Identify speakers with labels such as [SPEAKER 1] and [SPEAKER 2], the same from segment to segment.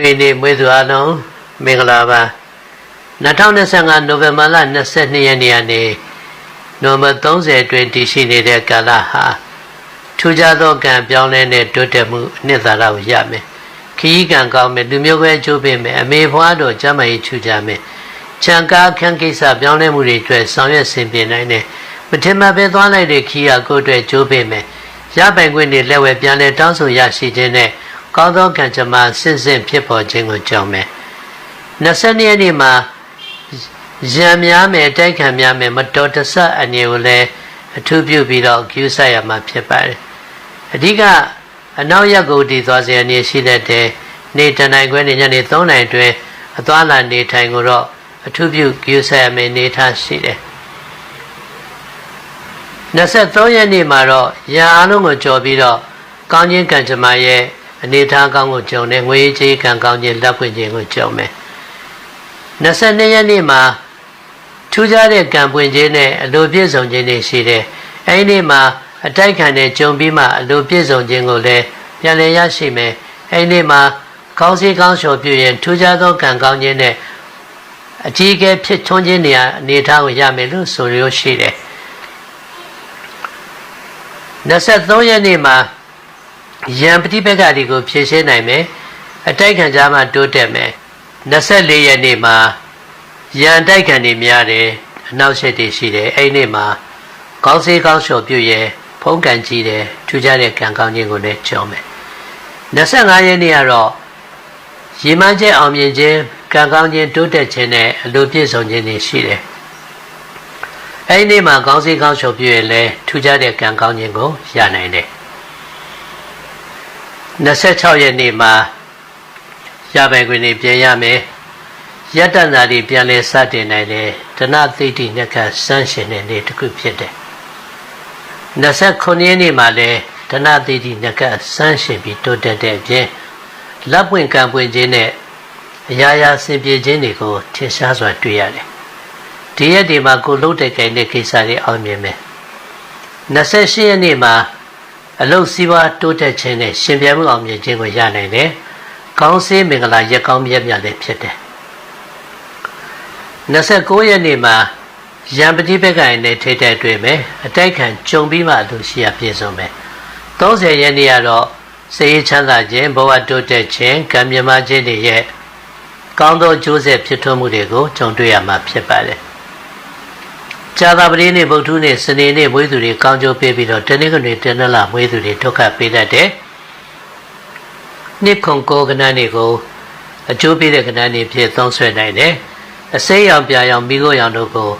[SPEAKER 1] နှစ်တွေနေ့မွေးသူအလုံးမင်္ဂလာပါ2025နိုဝင်ဘာလ22ရက်နေ့ကနေနိုဝင်ဘာ30အတွင်းတည်ရှိနေတဲ့ကာလဟာထူးခြားသောကံပြောင်းလဲတဲ့တိုးတက်မှုအနှစ်သာရကိုရမယ်ခရီးကံကောင်းမယ်လူမျိုးပဲအကျိုးပေးမယ်အမေဖွားတို့ကျမ်းမာရေးထူးခြားမယ်ချံကားခန်းကိစ္စပြောင်းလဲမှုတွေအတွက်ဆောင်ရွက်ဆင်ပြေနိုင်တယ်မထင်မှတ်ပဲသွားလိုက်တဲ့ခီးရကိုယ့်အတွက်ကျိုးပေးမယ်ရပိုင်ခွင့်တွေလက်ဝဲပြန်လဲတောင်းဆိုရရှိခြင်းနဲ့ ကောင်းသောကံကြမ္မာဆင့်ဆင့်ဖြစ်ပေါ်ခြင်းကိုကြောင်းမယ်22ရက်နေ့မှာရံများမယ်တိုက်ခံများမယ်မတော်တဆအနေကိုလည်းအထူးပြုပြီးတော့ကျူးဆရမှာဖြစ်ပါတယ်အဓိကအနောက်ရက်ကိုတည်သွားစေအနေရှိတဲ့တဲ့နေတနိုင်ခွဲနေညနေ3နိုင်အတွင်းအသွားလာနေထိုင်ကိုတော့အထူးပြုကျူးဆရမယ်နေထားရှိတယ်23ရက်နေ့မှာတော့ရံအားလုံးကိုကြော်ပြီးတော့ကောင်းခြင်းကံကြမ္မာရဲ့ အနေထားကောင်းကိုကြုံတယ်ငွေကြေးကံကောင်းခြင်းလက်ဖွင့်ခြင်းကိုကြုံမယ်22ရက်နေ့မှာထူးခြားတဲ့ကံပွင့်ခြင်းနဲ့အလိုပြည့်စုံခြင်းတွေရှိတယ်အဲဒီနေ့မှာအတိုက်ခံတဲ့ကြုံပြီးမှအလိုပြည့်စုံခြင်းကိုလည်းပြန်လည်ရရှိမယ်အဲဒီနေ့မှာကောင်းစီကောင်းလျှော်ပြုရင်ထူးခြားသောကံကောင်းခြင်းနဲ့အကြီးအကဲဖြစ်ထွန်းခြင်းနေရာအနေထားကိုရမယ်လို့ဆိုရရှိတယ်23ရက်နေ့မှာ ယံပฏิပက္ခတွေကိုဖြေရှင်းနိုင်မယ်အတိုက်ခံကြမှာတိုးတက်မယ်24ရက်နေ့မှာယံတိုက်ခံတွေများတယ်အနောက်ရှက်တွေရှိတယ်အဲ့ဒီနေ့မှာကောင်းစေးကောင်းလျှော်ပြုရဲဖုံးကန်ကြည့်တယ်ထူးခြားတဲ့ကံကောင်းခြင်းကိုလည်းကြောင်းမယ်25ရက်နေ့ကတော့ရေမန်းကျဲအောင်မြင်ခြင်းကံကောင်းခြင်းတိုးတက်ခြင်းနဲ့အလိုပြည့်စုံခြင်းတွေရှိတယ်အဲ့ဒီနေ့မှာကောင်းစေးကောင်းလျှော်ပြုရဲလည်းထူးခြားတဲ့ကံကောင်းခြင်းကိုရနိုင်တယ် 26ရက်နေ့မှာရပိုင်ခွင့်တွေပြန်ရမယ်ယတ္တနာတွေပြန်လဲစတင်နိုင်တယ်ဒနသိတိနှက်ကစမ်းရှင်တဲ့နေ့တစ်ခုဖြစ်တယ်29ရက်နေ့မှာလဲဒနသိတိနှက်ကစမ်းရှင်ပြီးတိုးတက်တဲ့အပြင်လက်ပွင့်ကံပွင့်ခြင်းနဲ့အရာရာဆင်ပြေခြင်းတွေကိုထင်ရှားစွာတွေ့ရတယ်ဒီရက်ဒီမှာကိုလုံးတဲ့ကြိုင်တဲ့ကိစ္စတွေအောင်မြင်မယ်28ရက်နေ့မှာ အလုတ်စည်းဝါးတိုးတက်ခြင်းနဲ့ရှင်ပြမှုအောင်မြင်ခြင်းကိုရနိုင်တယ်။ကောင်းစေးမင်္ဂလာရက်ကောင်းမြတ်မြတ်လည်းဖြစ်တယ်။29ရက်နေ့မှာရံပတိဘက်ကရင်နဲ့ထိတဲ့တွေ့မယ်။အတိုက်ခံကြုံပြီးမှလူရှိရပြည့်စုံမယ်။30ရက်နေ့ကတော့စေရချမ်းသာခြင်းဘဝတိုးတက်ခြင်းကံမြမခြင်းတွေရဲ့ကောင်းသောကျိုးဆက်ဖြစ်ထွန်းမှုတွေကိုကြုံတွေ့ရမှာဖြစ်ပါတယ်။ ဇာတာပတိနေ့ဗုဒ္ဓနေ့စနေနေ့မွေးသူတွေကောင်းကျိုးပေးပြီးတော့တနင်္ဂနွေတနင်္လာမွေးသူတွေဒုက္ခပေးတတ်တယ်။နှစ်ခုကိုကဏ္ဍနေ့ကိုအကျိုးပေးတဲ့ကဏ္ဍနေ့ဖြစ်သုံးဆွဲနိုင်တယ်။အစိမ်းရောင်ပြာရောင်မိခိုးရောင်တို့ကို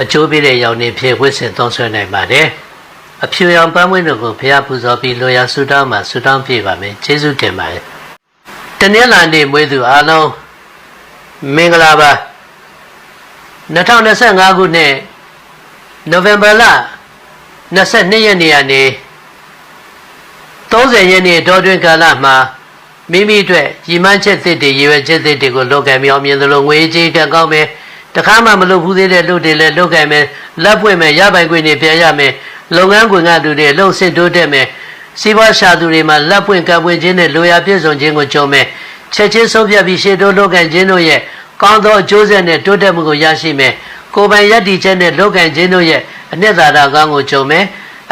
[SPEAKER 1] အကျိုးပေးတဲ့ရောင်နေဖြစ်ဝစ်ဆင်သုံးဆွဲနိုင်ပါတယ်။အဖြူရောင်ပန်းမွေးတို့ကိုဘုရားပူဇော်ပြီးလိုရာဆုတောင်းမှာဆုတောင်းပြပါမယ်။ကျေးဇူးတင်ပါတယ်။တနင်္လာနေ့မွေးသူအားလုံးမင်္ဂလာပါ။ 2025ခုနှစ်နိုဝင်ဘာလ22ရက်နေ့ကနေ30ရက်နေ့တောတွင်ကာလမှာမိမိအတွက်ရီမန်းချက်သစ်တွေရွယ်ချက်သစ်တွေကိုလုပ်ကံမြောင်းမြင်သလိုငွေကြေးကံကောင်းမယ်တခါမှမလုပ်ဘူးသေးတဲ့လူတွေလည်းလုပ်ကံမယ်လက်ပွင့်မယ်ရပိုင်ခွင့်တွေပြန်ရမယ်လုပ်ငန်းခွင်ကလူတွေလှုပ်ဆင့်တိုးတက်မယ်စီးပွားရှာသူတွေမှာလက်ပွင့်ကံပွင့်ခြင်းနဲ့လိုရာပြည့်စုံခြင်းကိုကြုံမယ်ချက်ချင်းဆုံးဖြတ်ပြီးရှေ့တိုးလုပ်ကံခြင်းတို့ရဲ့ ကောင်းသောအကျိုးဆက်နဲ့တိုးတက်မှုကိုရရှိမယ်ကိုယ်ပိုင်ယက်တီချက်နဲ့လောကံခြင်းတို့ရဲ့အနှစ်သာရကောင်းကိုကြုံမယ်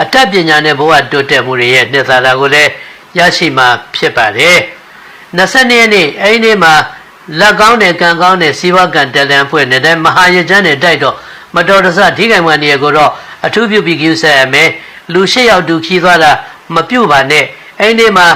[SPEAKER 1] အတတ်ပညာနဲ့ဘဝတိုးတက်မှုတွေရဲ့နှစ်သာရကိုလည်းရရှိမှာဖြစ်ပါတယ်22ရက်နေ့အဲဒီနေ့မှာလက်ကောင်းတဲ့ကံကောင်းတဲ့စီဝကံတလန်ဖွဲ့နေတဲ့မဟာယကျမ်းနဲ့တိုက်တော့မတော်တဆဓိကံမှန်နေကိုတော့အထူးပြုပြီးကျူးဆက်ရမယ်လူ၈ယောက်တူခီးသွားတာမပြုတ်ပါနဲ့အဲဒီနေ့မှာ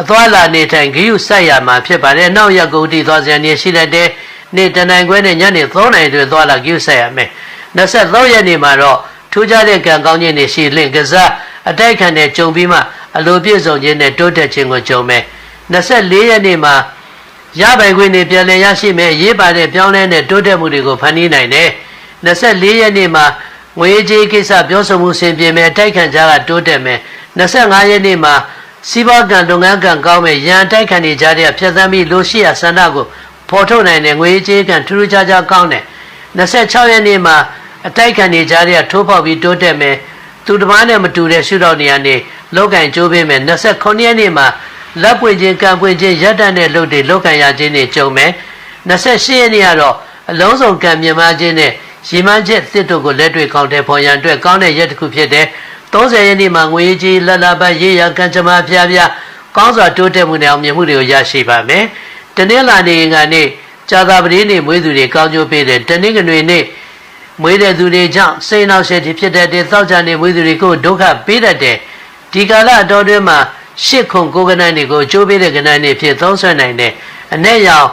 [SPEAKER 1] အသွားလာနေထိုင်ဂယုစိုက်ရမှာဖြစ်ပါတယ်နောက်ရက်ကုန်တီသွားစရာနေရှိတဲ့ နေ့တနိုင်ခွဲနဲ့ညနေ3နိုင်တွင်သွားလာကျူးဆက်ရမယ်23ရက်နေ့မှာတော့ထူးခြားတဲ့ကံကောင်းခြင်းတွေရှိလင့်ကစားအတိုက်ခံတဲ့ကြုံပြီးမှအလိုပြည့်စုံခြင်းနဲ့တိုးတက်ခြင်းကိုကြုံမယ်24ရက်နေ့မှာရပိုင်ခွင့်တွေပြန်လည်ရရှိမယ်ရေးပါတဲ့ပြောင်းလဲတဲ့တိုးတက်မှုတွေကိုဖန်တီးနိုင်တယ်24ရက်နေ့မှာငွေကြေးကိစ္စပြောဆိုမှုဆင်ပြေမယ်တိုက်ခံကြတာတိုးတက်မယ်25ရက်နေ့မှာစီးပွားကံလုပ်ငန်းကံကောင်းမယ်ရန်တိုက်ခံနေကြတဲ့ဖြတ်သန်းပြီးလိုရှိရာဆန္ဒကို ဖော်ထုတ်နိုင်တဲ့ငွေကြေးကံထူးထူးခြားခြားကောင်းတယ်26ရက်နေ့မှာအတိုက်ခံနေကြတဲ့ထိုးဖောက်ပြီးတိုးတက်မယ်သူတစ်ပါးနဲ့မတူတဲ့ရှုထောင့်နေရာနေလောက်ကင်ကျိုးပေးမယ်29ရက်နေ့မှာလက်ပွင့်ခြင်းကံပွင့်ခြင်းရက်တတ်တဲ့လုပ်တွေလုပ်ကံရခြင်းတွေကြုံမယ်28ရက်နေ့ကတော့အလုံးစုံကံမြင်မှခြင်းနဲ့ရီမန်းချက်တစ်တို့ကိုလက်တွေ့ကောင်းတဲ့ဖော်ရန်အတွက်ကောင်းတဲ့ရက်တစ်ခုဖြစ်တဲ့30ရက်နေ့မှာငွေကြီးလက်လာပတ်ရေးရကံကြမ္မာဖျားဖျားကောင်းစွာတိုးတက်မှုနဲ့အောင်မြင်မှုတွေကိုရရှိပါမယ် တနင်္လာနေ့ကနေကြာသာပတိနေ့မွေးသူတွေကောင်းကျိုးပေးတဲ့တနင်္ဂနွေနေ့မွေးတဲ့သူတွေကြောင့်စိတ်နှောက်ယှက်ဖြစ်တဲ့တဲ့သောကြနေမွေးသူတွေကိုဒုက္ခပေးတတ်တဲ့ဒီကာလအတော်တွင်းမှာရှစ်ခုကိုကနန်းတွေကိုကျိုးပေးတဲ့ကနန်းတွေဖြစ်သုံးဆွဲနိုင်တဲ့အ내ရောင်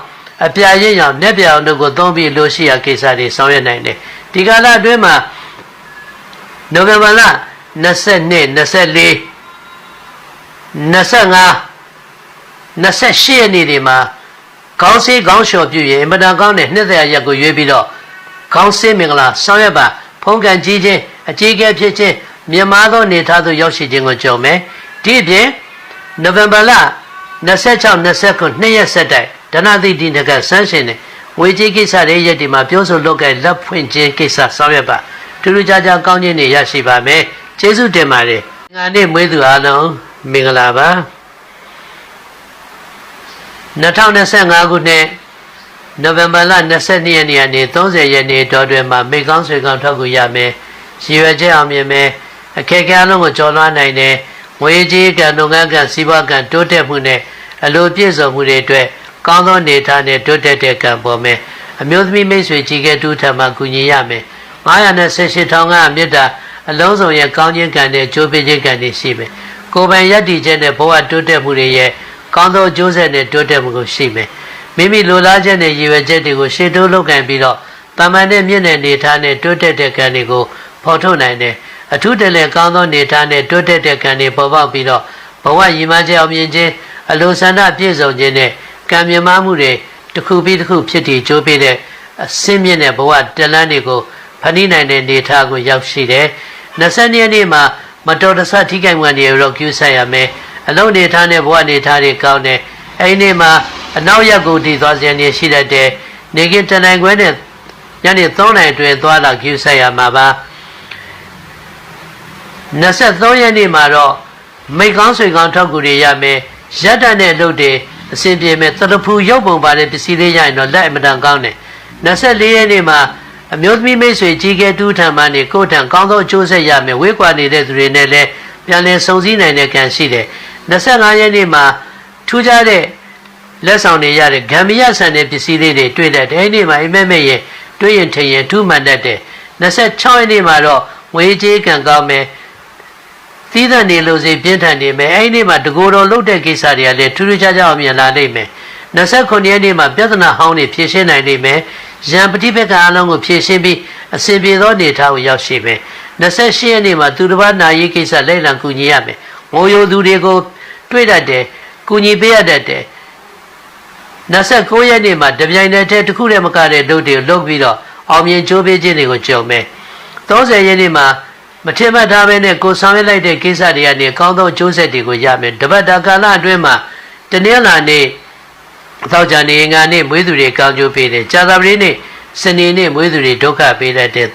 [SPEAKER 1] အပြာရင့်ရောင်လက်ပြောင်တို့ကိုသုံးပြီးလို့ရှိရကိစ္စတွေဆောင်ရွက်နိုင်တယ်ဒီကာလအတွင်းမှာနိုဝင်ဘာလ22 24 25 28ရက်နေ့တွေမှာ ခေါင်းစည်းခေါင်းလျှော်ပြုရင်အင်မတန်ကောင်းတဲ့နှစ်သက်ရက်ကိုရွေးပြီးတော့ခေါင်းစည်းမင်္ဂလာဆောင်ရွက်ပါဖုံးကန်ကြီးခြင်းအကြီးအကဲဖြစ်ခြင်းမြတ်မားသောနေထားသို့ရောက်ရှိခြင်းကိုကြုံမယ်ဒီအပြင်နိုဝင်ဘာလ26 29နှစ်ရက်ဆက်တိုက်ဒနတိတိနကဆန်းရှင်နဲ့ဝေကြီးကိစ္စတွေရက်ဒီမှာပြောဆိုလုပ်ကဲလက်ဖွင့်ခြင်းကိစ္စဆောင်ရွက်ပါတူတူကြကြကောင်းခြင်းတွေရရှိပါမယ်ကျေးဇူးတင်ပါတယ်ငါနေ့မွေးသူအားလုံးမင်္ဂလာပါ 2025ခုနှစ်နိုဝင်ဘာလ22ရက်နေ့ကနေ30ရက်နေ့တော်တွင်မှာမိကောင်းဆွေကောင်းထောက်ကူရမယ်ရည်ရွယ်ချက်အောင်မြင်မယ်အခက်အခဲအလုံးကိုကျော်လွှားနိုင်တယ်ငွေကြေးကံလုပ်ငန်းကံစီးပွားကံတိုးတက်မှုနဲ့အလိုပြည့်စုံမှုတွေအတွက်ကောင်းသောနေထားနဲ့တိုးတက်တဲ့ကံပေါ်မယ်အမျိုးသမီးမိတ်ဆွေကြီးကဲတူထံမှကူညီရမယ်918ထောင်ကမြတ်တာအလုံးစုံရဲ့ကောင်းခြင်းကံနဲ့ကြိုးပမ်းခြင်းကံတွေရှိမယ်ကိုယ်ပိုင်ယက်တည်ခြင်းနဲ့ဘဝတိုးတက်မှုတွေရဲ့ ကောင်းသောကြိုးဆက်နဲ့တိုးတက်မှုကိုရှိမယ်မိမိလိုလားချက်နဲ့ရည်ရွယ်ချက်တွေကိုရှေ့တိုးလုပ်ကင်ပြီးတော့တမန်တဲ့မြင့်တဲ့နေထားနဲ့တိုးတက်တဲ့ကံတွေကိုဖော်ထုတ်နိုင်တယ်အထူးတလဲကောင်းသောနေထားနဲ့တိုးတက်တဲ့ကံတွေပေါ်ပေါက်ပြီးတော့ဘဝရည်မှန်းချက်အောင်မြင်ခြင်းအလိုဆန္ဒပြည့်စုံခြင်းနဲ့ကံမြင်မှုတွေတစ်ခုပြီးတစ်ခုဖြစ်တည်ကြိုးပေးတဲ့အစင်းမြင့်တဲ့ဘဝတလန်းတွေကိုဖန်တီးနိုင်တဲ့နေထားကိုရောက်ရှိတယ်20ရက်နေ့မှာမတော်တဆထိခိုက်မှုတွေရောကျူးဆိုင်ရမယ် အလုံးနေထားနဲ့ဘဝနေထားတွေကောင်းတယ်အဲဒီနေ့မှာအနောက်ရက်ကိုတည်သွားခြင်းတွေရှိတတ်တယ်နေကင်းတနိုင်ခွဲနဲ့ညနေ3နိုင်အတွင်းသွားလာကျူးဆိုင်ရမှာပါ23ရက်နေ့မှာတော့မိတ်ကောင်းဆွေကောင်းထောက်ကူတွေရမယ်ရက်တနဲ့လုပ်တယ်အစဉ်ပြေမဲ့တရဖူရုပ်ပုံပါတဲ့ပစ္စည်းလေးရရင်တော့လက်အမတန်ကောင်းတယ်24ရက်နေ့မှာအမျိုးသမီးမိတ်ဆွေကြီးကဲတူးထံမှနေကိုယ်ထံကောင်းသောအကျိုးဆက်ရမယ်ဝေးကွာနေတဲ့သူတွေနဲ့လည်း ပြန်လည်စုံစည်းနိုင်တဲ့ကံရှိတယ်25ရက်နေ့မှာထူးခြားတဲ့လက်ဆောင်တွေရတဲ့ဂမ်မီယဆန်တဲ့ပစ္စည်းလေးတွေတွေ့တဲ့အဲဒီနေ့မှာအိမ်မက်မဲ့ရင်တွေ့ရင်ထင်ရင်ထူးမှန်တတ်တယ်26ရက်နေ့မှာတော့ငွေကြေးကံကောင်းမယ်သီးသန့်နေလို့စိပြင်းထန်နေမယ်အဲဒီနေ့မှာတကူတော်လုတ်တဲ့ကိစ္စတွေကလည်းထူးထူးခြားခြားအောင်မြင်လာနိုင်မယ်29ရက်နေ့မှာပြဿနာဟောင်းတွေဖြေရှင်းနိုင်နိုင်မယ် ရန်ပฏิပက္ခအလုံးကိုဖြေရှင်းပြီးအစဉ်ပြေသောနေထားကိုရောက်ရှိမယ်28ရက်နေ့မှာသူတစ်ပါးနာရေးကိစ္စလိုက်လံကူညီရမယ်ငိုယိုသူတွေကိုတွေ့တတ်တယ်ကူညီပေးရတတ်တယ်29ရက်နေ့မှာတပြိုင်တည်းတခုတည်းမကတဲ့ဒုတ်တွေလုတ်ပြီးတော့အောင်မြင်ကြိုးပေးခြင်းတွေကိုကြုံမယ်30ရက်နေ့မှာမထင်မှတ်ထားဘဲနဲ့ကိုဆောင်ရွက်လိုက်တဲ့ကိစ္စတွေကနေကောင်းသောကျိုးဆက်တွေကိုရမယ်တပတ်တာကာလအတွင်းမှာတနင်္လာနေ့ သောကြနေငါနေ့မွေးသူတွေကောင်းကျိုးပေးတယ်ကြာသပတေးနေ့စနေနေ့မွေးသူတွေဒုက္ခပေးတတ်တယ်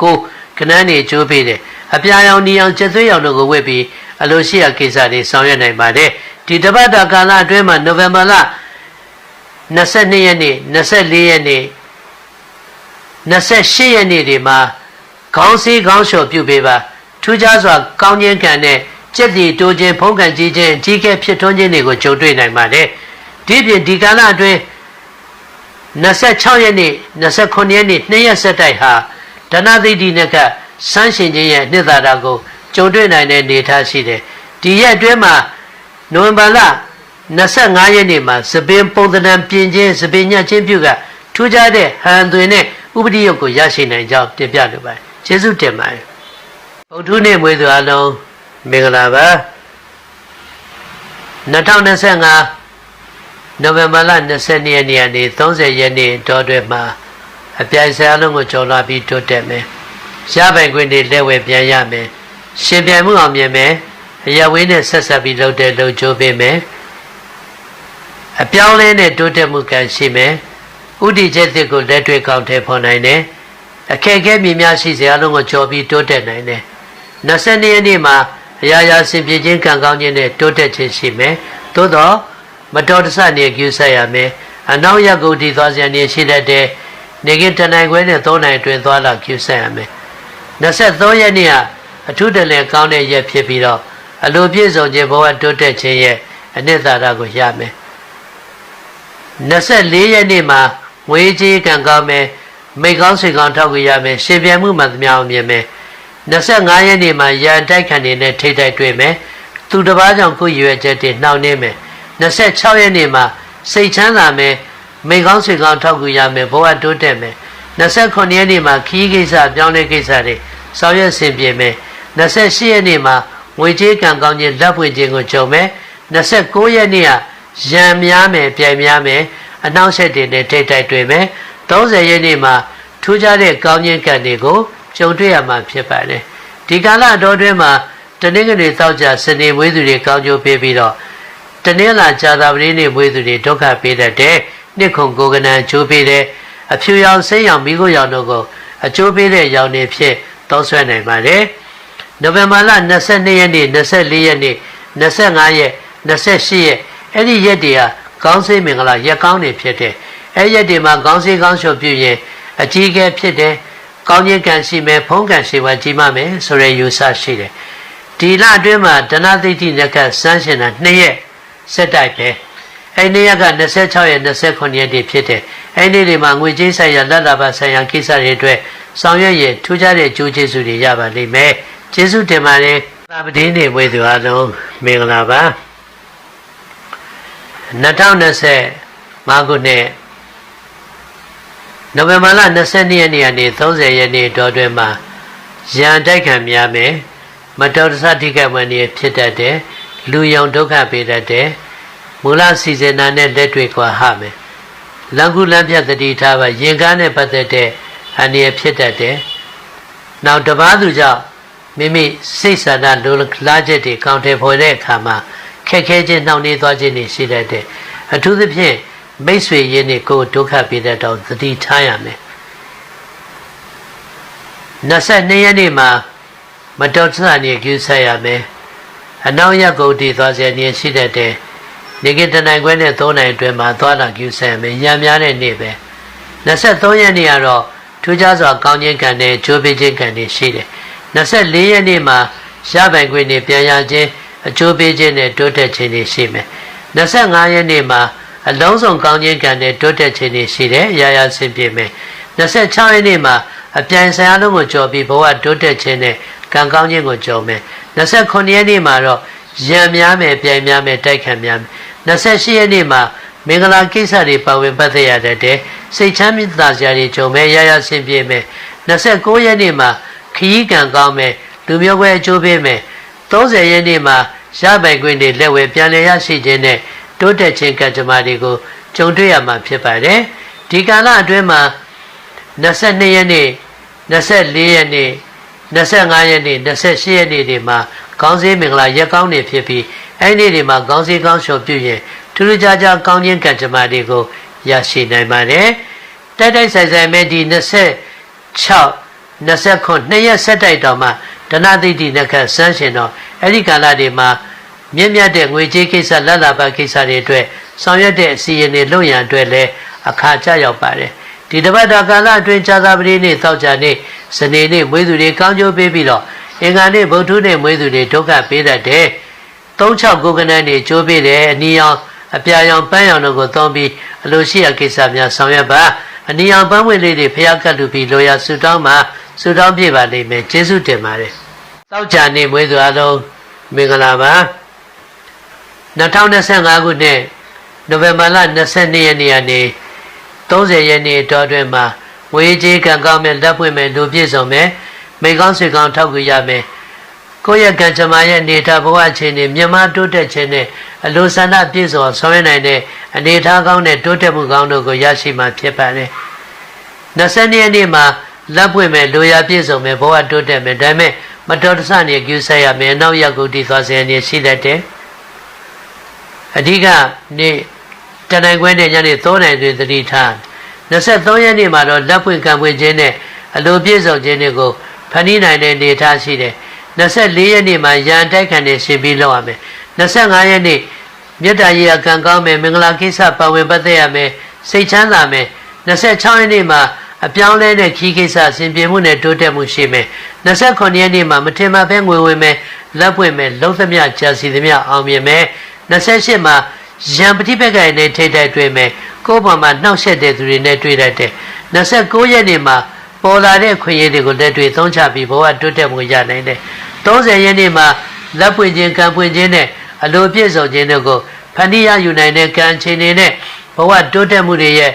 [SPEAKER 1] 369ခဏနေကျိုးပေးတယ်အပြာရောင်နီအောင်ကျက်သွေးရောင်တို့ကိုဝတ်ပြီးအလိုရှိရာကိစ္စတွေဆောင်ရွက်နိုင်ပါတယ်ဒီတပတ်တာကာလအတွင်းမှာနိုဝင်ဘာလ22ရက်နေ့24ရက်နေ့28ရက်နေ့တွေမှာခေါင်းစည်းခေါင်းလျှော်ပြုပေးပါထူးခြားစွာကောင်းခြင်းကံနဲ့ကြက်တီတိုးခြင်းဖုံးကန်ကြီးခြင်းကြီးကဲဖြစ်ထွန်းခြင်းတွေကိုကြုံတွေ့နိုင်ပါတယ် ဒီပြင်ဒီကာလအတွင်း26ရက်နေ့29ရက်နေ့2ရက်ဆက်တိုက်ဟာဒနသိတိနဲ့ကဆန်းရှင်ခြင်းရဲ့နှစ်သာရကိုကြုံတွေ့နိုင်တဲ့နေထားရှိတယ်ဒီရက်အတွင်းမှာနိုဝင်ဘာလ25ရက်နေ့မှာစပင်ပုံသဏ္ဍာန်ပြင်ခြင်းစပင်ညှက်ခြင်းပြုကထူးခြားတဲ့ဟန်သွင်းတဲ့ဥပဒေရုပ်ကိုရရှိနိုင်ကြောင်းတင်ပြလိုပါတယ်ကျေးဇူးတင်ပါတယ်ဗုဒ္ဓနေ့မွေးသူအလုံးမင်္ဂလာပါ2025 နိုဝင်ဘာလ22ရက်နေ့ကနေ30ရက်နေ့တောတွင်မှာအပြိုင်ဆရာလုံးကိုကြော်လာပြီးတိုးတက်မယ်ရပိုင်ခွင့်တွေလက်ဝဲပြန်ရမယ်ရှင်ပြိုင်မှုအောင်မြင်မယ်အရဝင်းနဲ့ဆက်ဆက်ပြီးလုပ်တဲ့လုပ်ချိုးပေးမယ်အပြောင်းလဲနဲ့တိုးတက်မှုကံရှိမယ်ဥတီချက်သစ်ကိုလက်တွေ့ကောင်းထဲဖော်နိုင်တယ်အခက်အခဲမြင်များရှိစေအလုံးကိုကြော်ပြီးတိုးတက်နိုင်တယ်22ရက်နေ့မှာအရာရာဆင်ပြေခြင်းကံကောင်းခြင်းနဲ့တိုးတက်ခြင်းရှိမယ်သို့တော့ မတော်တဆနေကျူးဆက်ရမယ်အနောက်ရက်ကိုဒီသွားစရာနေရှိတတ်တဲ့နေကတနိုင်ခွဲနဲ့3နိုင်အတွင်းသွားလာကျူးဆက်ရမယ်23ရက်နေ့ကအထုတလဲကောင်းတဲ့ရက်ဖြစ်ပြီးတော့အလိုပြည့်စုံခြင်းဘဝတိုးတက်ခြင်းရဲ့အနှစ်သာရကိုရမယ်24ရက်နေ့မှာငွေကြေးကံကောင်းမယ်မိတ်ကောင်းစိတ်ကောင်းထောက်ကြရမယ်ရှင်ပြမှုမှသမျှအောင်မြင်မယ်25ရက်နေ့မှာရန်တိုက်ခံနေတဲ့ထိတ်တိုက်တွေ့မယ်သူတစ်ပါးကြောင့်ကိုယ်ရွယ်ချက်တွေနှောင့်နှင်းမယ် 26ရက်နေ့မှာစိတ်ချမ်းသာမယ်မိကောင်းစိတ်ကောင်းထောက်ကူရမယ်ဘဝတိုးတက်မယ်29ရက်နေ့မှာခီးကိစ္စပြောင်းလဲကိစ္စတွေဆောင်ရွက်ဆင်ပြေမယ်28ရက်နေ့မှာငွေကြေးကံကောင်းခြင်းလက်ပွင့်ခြင်းကိုကြုံမယ်29ရက်နေ့ကရံများမယ်ပြိုင်များမယ်အနောက်ဆက်တွေနဲ့ထိတ်တိုက်တွေ့မယ်30ရက်နေ့မှာထူးခြားတဲ့ကောင်းခြင်းကံတွေကိုကြုံတွေ့ရမှာဖြစ်ပါတယ်ဒီကာလအတော်တွင်းမှာတနင်္ဂနွေတောက်ကြစနေမွေးသူတွေကောင်းကျိုးပေးပြီးတော့ တနင်္လာကြာသပတေးနေ့မွေးသူတွေဒုက္ခပေးတတ်တယ်နှစ်ခုကိုကနန်ချိုးပေးတယ်အဖြူရောင်စိမ်းရောင်မိခိုးရောင်တို့ကိုအကျိုးပေးတဲ့ရောင်တွေဖြစ်သုံးဆွဲနိုင်ပါတယ်နိုဝင်ဘာလ22ရက်နေ့24ရက်နေ့25ရက်28ရက်အဲ့ဒီရက်တွေကကောင်းစေးမင်္ဂလာရက်ကောင်းတွေဖြစ်တယ်အဲ့ရက်တွေမှာကောင်းစေးကောင်းချောပြုရင်အကြီးအကဲဖြစ်တယ်ကောင်းခြင်းကံရှိမယ်ဖုံးကံရှိမှကြီးမမယ်ဆိုရယူဆရှိတယ်ဒီလအတွင်းမှာဒနာသိတိနကစမ်းရှင်တာ2ရက် ဆက်တိုက်ပဲအဲ့ဒီရက်က26ရက်29ရက်တည်းဖြစ်တယ်အဲ့ဒီတွေမှာငွေကြေးဆိုင်ရာလက်လာပါဆိုင်ရာကိစ္စတွေအတွက်ဆောင်ရွက်ရင်ထူးခြားတဲ့ကျိုးကျေးဇူးတွေရပါလိမ့်မယ်ကျေးဇူးတင်ပါတယ်သာပတိနေဝေသူအားလုံးမင်္ဂလာပါ2025ခုနှစ်နိုဝင်ဘာလ22ရက်နေ့ကနေ30ရက်နေ့တောတွင်မှာရန်တိုက်ခံများမယ်မတော်တဆထိခိုက်မှနေဖြစ်တတ်တယ် လူယုံဒုက္ခပေးတတ်တယ်မူလစီစဉ်တာနဲ့လက်တွေခွာဟမယ်လံကူလမ်းပြတ်တတိထားပါရင်ကားနဲ့ပတ်သက်တဲ့အန္တရာယ်ဖြစ်တတ်တယ်နောက်တပားသူကြောင့်မိမိစိတ်ဆန္ဒလိုလားချက်တွေကောင်းတယ်ဖော်တဲ့အခါမှာခက်ခဲခြင်းနှောင့်နှေးသွားခြင်းတွေရှိတတ်တယ်အထူးသဖြင့်မိတ်ဆွေရင်းတွေကိုဒုက္ခပေးတဲ့တော့သတိထားရမယ်22ရက်နေ့မှာမတော်တဆနေကျူးဆက်ရမယ် အနောက်ရက်ကုန်တည်သွားစေနေရှိတတ်တယ်နေကတနိုင်ခွဲနဲ့3နိုင်အတွင်းမှာသွားလာကျူးဆက်မယ်ရံများတဲ့နေ့ပဲ23ရက်နေ့ကတော့ထူးခြားစွာကောင်းခြင်းကံနဲ့ချိုးပေးခြင်းကံတွေရှိတယ်24ရက်နေ့မှာရပိုင်ခွင့်တွေပြန်ရခြင်းအချိုးပေးခြင်းနဲ့တိုးတက်ခြင်းတွေရှိမယ်25ရက်နေ့မှာအလုံးစုံကောင်းခြင်းကံနဲ့တိုးတက်ခြင်းတွေရှိတယ်ရာရာဆင်ပြေမယ်26ရက်နေ့မှာအပြိုင်ဆိုင်အလုံးကိုကြော်ပြီးဘဝတိုးတက်ခြင်းနဲ့ကံကောင်းခြင်းကိုကြော်မယ် 29ရက်နေ့မှာတော့ရံများမယ်ပြိုင်များမယ်တိုက်ခံများမယ်28ရက်နေ့မှာမင်္ဂလာကိစ္စတွေပါဝင်ပတ်သက်ရတဲ့စိတ်ချမ်းသာစရာတွေကြုံမယ်ရရဆင်ပြေမယ်29ရက်နေ့မှာခရီးကံကောင်းမယ်လူမျိုးပွဲအကျိုးပေးမယ်30ရက်နေ့မှာရပိုင်ခွင့်တွေလက်ဝဲပြန်လည်ရရှိခြင်းနဲ့တိုးတက်ခြင်းကံကြမ္မာတွေကိုကြုံတွေ့ရမှာဖြစ်ပါတယ်ဒီကာလအတွင်းမှာ22ရက်နေ့24ရက်နေ့ 25ရက်နေ့28ရက်နေ့တွေမှာကောင်းစေးမင်္ဂလာရက်ကောင်းနေဖြစ်ပြီးအဲ့ဒီတွေမှာကောင်းစေးကောင်းလျှော်ပြုရင်ထူးထူးခြားခြားကောင်းခြင်းကံကြမ္မာတွေကိုရရှိနိုင်ပါတယ်တိုက်တိုက်ဆိုင်ဆိုင်မဲ့ဒီ26 29နှစ်ရက်ဆက်တိုက်တော်မှာဒနာသိတိနခဆန်းရှင်တော်အဲ့ဒီကာလတွေမှာမြင့်မြတ်တဲ့ငွေကြေးကိစ္စလက်လာပါကိစ္စတွေအတွက်ဆောင်ရွက်တဲ့အစီအရင်တွေလုပ်ရန်အတွက်လည်းအခါကျရောက်ပါတယ် ဒီတပတ်တာကာလအတွင်းဇာတာပတိနေ့တောက်ကြနေ့စနေနေ့မွေးသူတွေကောင်းကျိုးပေးပြီးတော့အင်္ဂါနေ့ဗုဒ္ဓနေ့မွေးသူတွေဒုက္ခပေးတတ်တယ်36ကိုကနန်းနေကျိုးပေးတယ်အနီရောင်အပြာရောင်ပန်းရောင်တို့ကိုသုံးပြီးအလိုရှိရာကိစ္စများဆောင်ရွက်ပါအနီရောင်ပန်းဝင်လေးတွေဖျားကတ်လူပြီးလိုရာဆူတောင်းမှာဆူတောင်းပြပါလိမ့်မယ်ကျေးဇူးတင်ပါတယ်တောက်ကြနေ့မွေးသူအားလုံးမင်္ဂလာပါ2025ခုနှစ်နိုဝင်ဘာလ22ရက်နေ့ကနေ 30ရက်နေ့တောအတွင်းမှာဝေကြီးကံကောင်းမဲ့လက်ပွင့်မဲ့လူပြည့်စုံမဲ့မိကောင်းဆွေကောင်းထောက်ကူရမယ်ကိုယ့်ရဲ့ကံကြမ္မာရဲ့အနေထားဘဝအခြေအနေမြန်မာတိုးတက်ခြင်းနဲ့အလိုဆန္ဒပြည့်စုံဆောင်ရွက်နိုင်တဲ့အနေထားကောင်းတဲ့တိုးတက်မှုကောင်းတို့ကိုရရှိမှဖြစ်ပါတယ်20ရက်နေ့မှာလက်ပွင့်မဲ့လူရပြည့်စုံမဲ့ဘဝတိုးတက်မဲ့ဒါပေမဲ့မတော်တဆနေကျူးဆက်ရမယ်နောက်ရက်ကိုတည်သွားစေနေရှိတတ်တယ်အဓိကနေ့ တနိုင်ခွဲနဲ့ညနေ3နိုင်တွင်သတိထား23ရက်နေ့မှာတော့လက်ပွင့်ကံပွင့်ခြင်းနဲ့အလိုပြည့်စုံခြင်းတွေကိုဖန်တီးနိုင်တဲ့နေထားရှိတယ်24ရက်နေ့မှာရန်တိုက်ခံနေရှင်ပြီးလောက်ရမယ်25ရက်နေ့မေတ္တာရေးအကံကောင်းမယ်မင်္ဂလာကိစ္စပါဝင်ပတ်သက်ရမယ်စိတ်ချမ်းသာမယ်26ရက်နေ့မှာအပြောင်းလဲတဲ့ခီးကိစ္စဆင်ပြေမှုနဲ့တိုးတက်မှုရှိမယ်29ရက်နေ့မှာမထင်မှတ်ပဲငွေဝင်မယ်လက်ပွင့်မယ်လုံးသမျှကြာစီသမျှအောင်မြင်မယ်28မှာ ရံပฏิပက္ခရနဲ့ထိတ်တိုက်တွေ့မယ်ကိုယ်ပေါ်မှာနှောက်ယှက်တဲ့သူတွေနဲ့တွေ့တတ်တယ်29ရက်နေ့မှာပေါ်လာတဲ့ခွင့်ရည်တွေကိုလက်တွေ့သုံးချပြီးဘဝတိုးတက်မှုရနိုင်တယ်30ရက်နေ့မှာလက်ပွင့်ခြင်းကံပွင့်ခြင်းနဲ့အလိုပြည့်စုံခြင်းတို့ကိုဖန်တီးရယူနိုင်တဲ့ကံခြေနေနဲ့ဘဝတိုးတက်မှုတွေရဲ့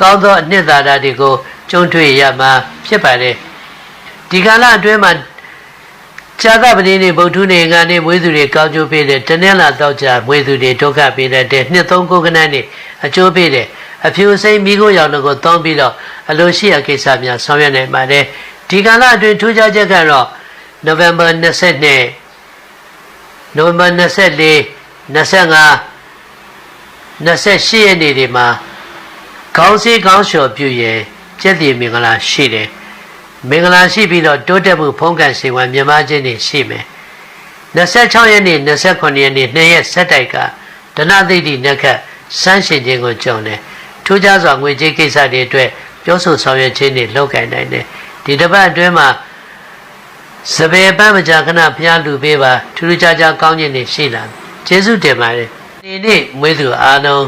[SPEAKER 1] ကောင်းသောအနှစ်သာရတွေကိုကျုံးတွေ့ရမှာဖြစ်ပါတယ်ဒီကာလအတွင်းမှာ ဇာကပတိနေဗုဒ္ဓနေငါနေမွေးသူတွေကောင်းကျိုးပေးတယ်တနင်္လာတော့ကြာမွေးသူတွေဒုက္ခပေးတတ်တယ်နှစ်သုံးကိုကနန်းနေအကျိုးပေးတယ်အဖြူစိမ့်မိခိုးရောင်တို့ကိုတောင်းပြီးတော့အလိုရှိရကိစ္စများဆောင်ရွက်နိုင်ပါတယ်ဒီကာလအတွင်းထူးခြားချက်ကတော့နိုဝင်ဘာ22နိုဝင်ဘာ24 25 28ရက်နေ့ဒီမှာခေါင်းစည်းခေါင်းလျှော်ပြုရင်ကျက်တည်မင်္ဂလာရှိတယ် မင်္ဂလာရှိပြီးတော့တိုးတက်မှုဖုံးကန်စေဝံမြမခြင်းတွေရှိမယ်26ရက်နေ့29ရက်နေ့နှစ်ရက်ဆက်တိုက်ကဒနသိတိနက္ခတ်စမ်းရှင်ခြင်းကိုကြုံတယ်ထူးခြားစွာငွေကြေးကိစ္စတွေအတွက်ပြောဆိုဆောင်ရွက်ခြင်းတွေလုပ်ကိုင်နိုင်တယ်ဒီတစ်ပတ်အတွင်းမှာစပယ်ပန်းမကြာခဏဘုရားလူပေးပါထူးထူးခြားခြားကောင်းခြင်းတွေရှိလာကျေးဇူးတင်ပါတယ်ဒီနေ့မွေးသူအားလုံး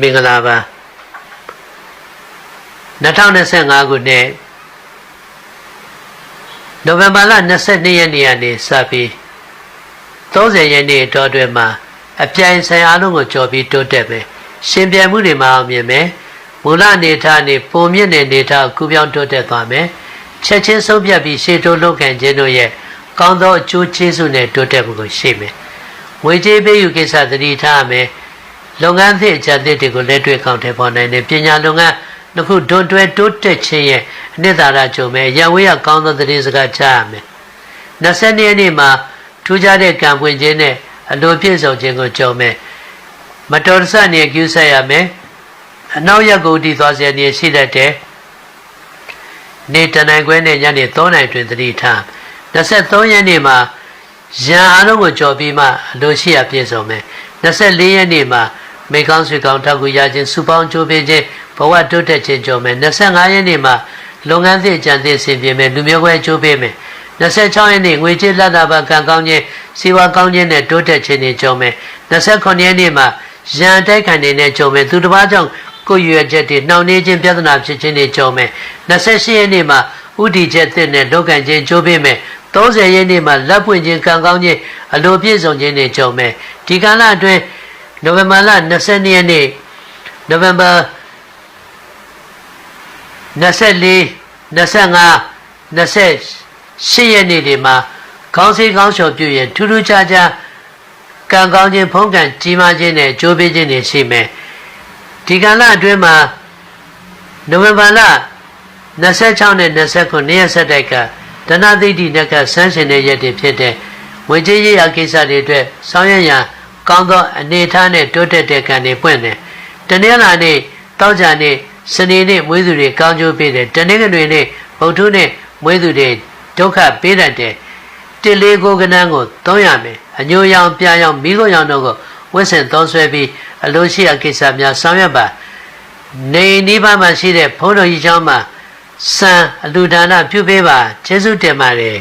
[SPEAKER 1] မင်္ဂလာပါ2025ခုနှစ် နိုဝင်ဘာလ22ရက်နေ့ကနေစပြီး30ရက်နေ့တော့အတွင်းမှာအပြိုင်ဆိုင်အားလုံးကိုကြော်ပြီးတိုးတက်မယ်ရှင်ပြိုင်မှုတွေမှာအောင်မြင်မယ်မူလအနေထားနဲ့ပုံမြင့်တဲ့အနေထားကိုကူးပြောင်းတိုးတက်သွားမယ်ချက်ချင်းဆုံးဖြတ်ပြီးရှေ့တိုးလုပ်ကန်ခြင်းတို့ရဲ့ကောင်းသောအကျိုးကျေးဇူးနဲ့တိုးတက်မှုကိုရှိမယ်ငွေကြေးပေးယူကိစ္စသတိထားမယ်လုပ်ငန်းသစ်အကြံသစ်တွေကိုလက်တွေ့ကောင်းထည့်ပေါ်နိုင်တယ်ပညာလုပ်ငန်း နှစ်ခုဒွန်တွဲတိုးတက်ခြင်းရဲ့အနှစ်သာရကြုံမယ်ရဝေးရကောင်းသောသတင်းစကားကြားရမယ်20ရက်နေ့မှာထူးခြားတဲ့ကံပွင့်ခြင်းနဲ့အလိုပြည့်စုံခြင်းကိုကြုံမယ်မတော်တဆနေကျူးဆက်ရမယ်အနောက်ရက်ကိုတည်သွားစေနေရှိတတ်တယ်နေတနိုင်ခွဲနဲ့ညနေ3နိုင်တွင်သတိထား23ရက်နေ့မှာရန်အားလုံးကိုကြော်ပြီးမှအလိုရှိရပြည့်စုံမယ်24ရက်နေ့မှာမေကောင်းဆွေကောင်းထောက်ကူရခြင်းစုပေါင်းကြိုးပေးခြင်း ဘဝတိုးတက်ခြင်းကြော်မယ်25ရက်နေ့မှာလုပ်ငန်းသစ်ကြံသစ်ဆင်ပြေမယ်လူမျိုးခွဲကြိုးပေးမယ်26ရက်နေ့ငွေကြေးလက်တာပါကံကောင်းခြင်းစီဝါကောင်းခြင်းနဲ့တိုးတက်ခြင်းတွေကြုံမယ်29ရက်နေ့မှာရန်တိုက်ခံနေတဲ့ကြုံမယ်သူတစ်ပါးကြောင့်ကိုယ်ရွယ်ချက်တွေနှောင့်နှေးခြင်းပြဿနာဖြစ်ခြင်းတွေကြုံမယ်28ရက်နေ့မှာဥတီချက်သစ်နဲ့လောကန်ခြင်းကြိုးပေးမယ်30ရက်နေ့မှာလက်ပွင့်ခြင်းကံကောင်းခြင်းအလိုပြည့်စုံခြင်းတွေကြုံမယ်ဒီကာလအတွင်းနိုဝင်ဘာလ22ရက်နေ့နိုဝင်ဘာ 24 25 28ရက်နေ့တွေမှာခေါင်းစည်းခေါင်းလျှော်ပြုရင်ထူးထူးခြားခြားကံကောင်းခြင်းဖုံးကံကြီးမားခြင်းနဲ့ကြိုးပေးခြင်းတွေရှိမယ်ဒီကာလအတွင်းမှာနိုဝင်ဘာလ26နဲ့29ရက်ဆက်တိုက်ကဒနာသိတိနဲ့ကဆန်းရှင်တဲ့ရက်တွေဖြစ်တဲ့ဝေကြီးရေးရာကိစ္စတွေအတွက်ဆောင်ရွက်ရန်ကောင်းသောအနေအထားနဲ့တိုးတက်တဲ့ကံတွေပွင့်တယ်တနင်္လာနေ့တောက်ကြနေ့ စနေနေ့မွေးသူတွေကောင်းကျိုးပေးတယ်တနင်္ဂနွေနေ့ဗုဒ္ဓနေ့မွေးသူတွေဒုက္ခပေးတတ်တယ်တိလေးကိုကနန်းကိုသုံးရမယ်အညိုရောင်ပြရောင်မိခိုးရောင်တို့ကိုဝတ်ဆင်သုံးဆွဲပြီးအလိုရှိအကိစ္စများဆောင်ရွက်ပါနေနိဗ္ဗာန်မှာရှိတဲ့ဘုန်းတော်ကြီးကျောင်းမှာစံအလူဒါနပြုပေးပါကျေးဇူးတင်ပါတယ်